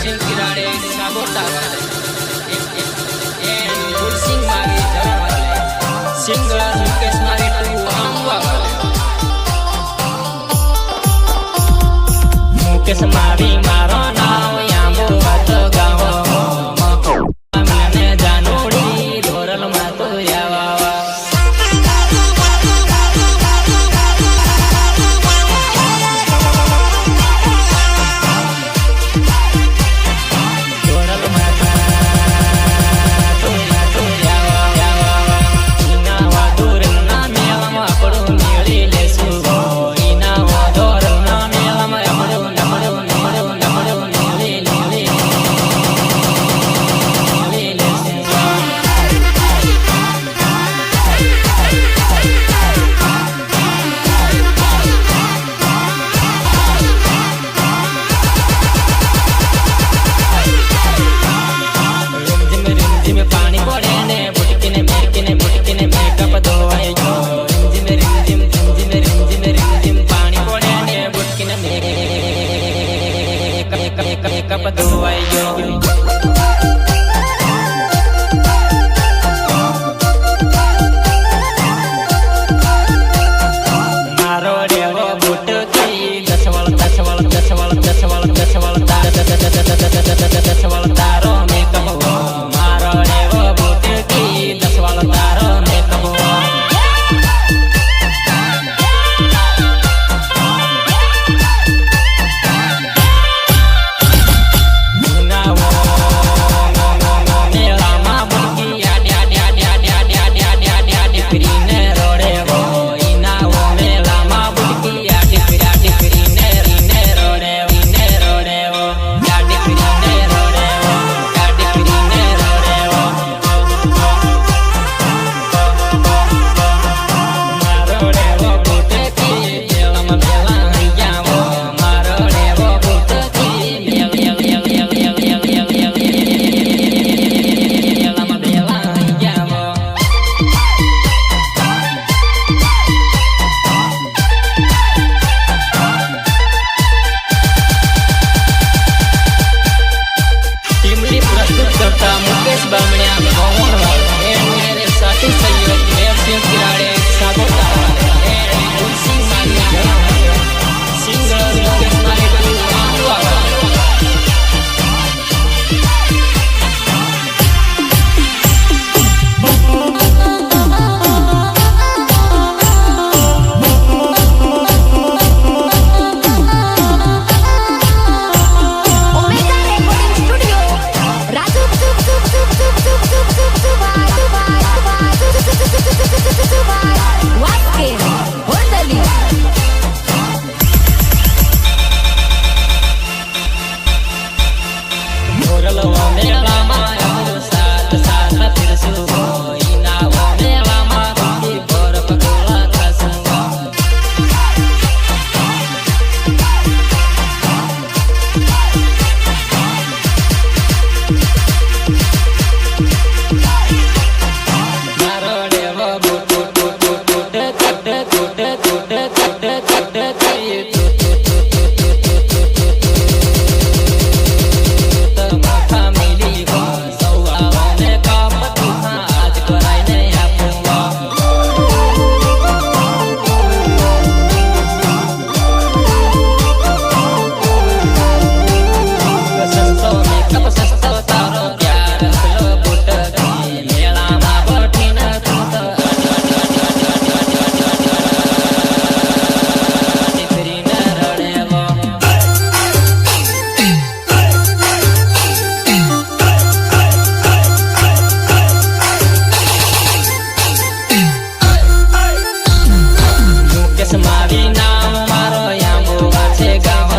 સિંહ કિરાડે સાગોટા ગુલસિંહ મારી જરા વાલે સિંગર મુકેશ મારી ટુ આંબા વાલે મુકેશ મારી Take Chega